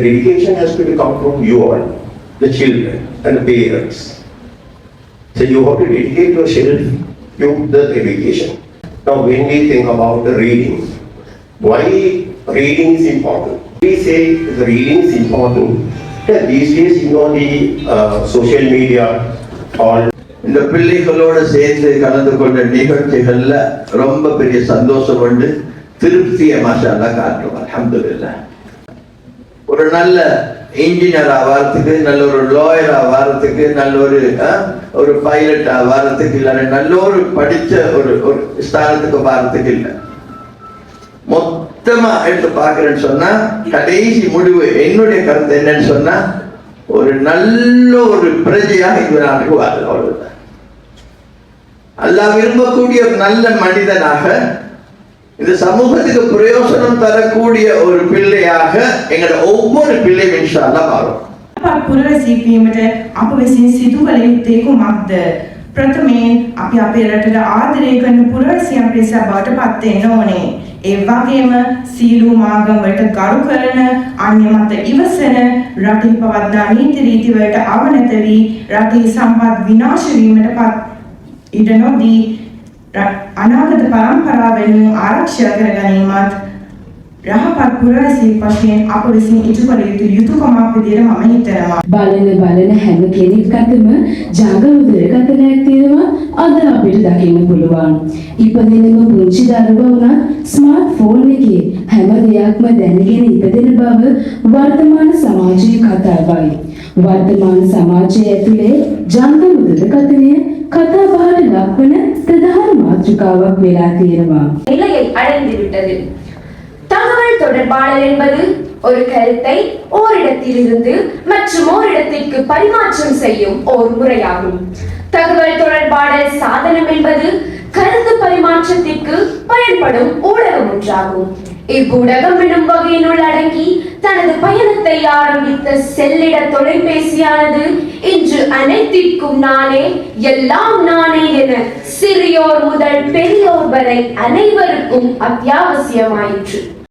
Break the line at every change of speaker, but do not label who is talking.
dedication has to come from you all, the children and the parents. So you have to dedicate yourself to the education. Now, when we think about the reading, why reading is important? We say the reading is important. Yeah, these days, you know, the uh, social media, all
இந்த பிள்ளைகளோட சேர்ந்து கலந்து கொண்ட நிகழ்ச்சிகள்ல ரொம்ப பெரிய சந்தோஷம் உண்டு திருப்தியை மாஷால்லா காட்டுறோம் அல்ஹம்துலில்லாஹ் ஒரு நல்ல இன்ஜினியராக வாரத்துக்கு நல்ல ஒரு லாயரா வாரத்துக்கு நல்ல ஒரு ஒரு பைலட் வாரத்துக்கு இல்லை நல்ல ஒரு படித்த ஒரு ஒரு ஸ்தானத்துக்கு வர்றதுக்கு இல்லை. மொத்தமா எடுத்து பார்க்குறேன்னு சொன்னா கடைசி முடிவு என்னுடைய கருத்து என்னன்னு சொன்னா ஒரு நல்ல ஒரு பிரஜையாக இந்த நாட்டுக்கு வாழ அவ்வளவுதான். அல்லாஹ் விரும்பக்கூடிய ஒரு நல்ல மனிதனாக இந்த சமூகத்துக்கு பிரயோசனம் தரக்கூடிய ஒரு பிள்ளையாக எங்களோட ஒவ்வொரு பிள்ளையும் இன்ஷா அல்லாஹ் மாறும்
අපත් පුරවැසීමට අප විසින් සිදු කළ යුත්තේ කුමක්ද? ප්‍රථමයෙන් අපි අපේ රටට ආදරය කරන පුරවැසියන් පිරිස බවට පත් වෙන්න ඕනේ. ඒ වගේම සීලූ ආගම් වලට ගරු කරන, අන්‍ය මත ඉවසන, රටේ පවත්නා නීති රීති වලට අවනත වී රටේ සම්පත් විනාශ වීමට පත් ඉඩ නොදී ර- අනාගත පරම්පරාව වෙනුවෙන් ආරක්ෂා කර ගැනීමත් යහපත් පුරවැසියෙක් වශයෙන් අප විසින් ඉටු කළ යුතු යුතුකමක් විදිහට මම හිතනවා.
බලන බලන හැම කෙනෙක්ටම ජංගම දුරකථනයක් තියෙනවා අද අපිට දකින්න පුළුවන්. ඉපදෙනම පුංචි දරුවා වුණත් ස්මාර්ට් ෆෝන් එකේ හැම දෙයක්ම දැනගෙන ඉපදෙන බව වර්තමාන සමාජයේ කතාවයි. වර්තමාන සමාජය ඇතුලේ ජංගම දුරකථනය කතා බහට ලක්වන ප්‍රධාන මාතෘකාවක් වෙලා තියෙනවා.
நிலையை அடைந்துவிட்டது தகவல் தொடர்பாளர் என்பது ஒரு கருத்தை ஓரிடத்திலிருந்து மற்றும் ஓரிடத்திற்கு பரிமாற்றம் செய்யும் ஓர் முறையாகும் தகவல் தொடர்பாடல் சாதனம் என்பது கருத்து பரிமாற்றத்திற்கு பயன்படும் ஊடகம் ஒன்றாகும் இவ்வூடகம் என்னும் வகையினுள் அடங்கி தனது பயணத்தை ஆரம்பித்த செல்லிட தொலைபேசியானது இன்று அனைத்திற்கும் நானே எல்லாம் நானே என சிறியோர் முதல் பெரியோர் வரை அனைவருக்கும் அத்தியாவசியமாயிற்று.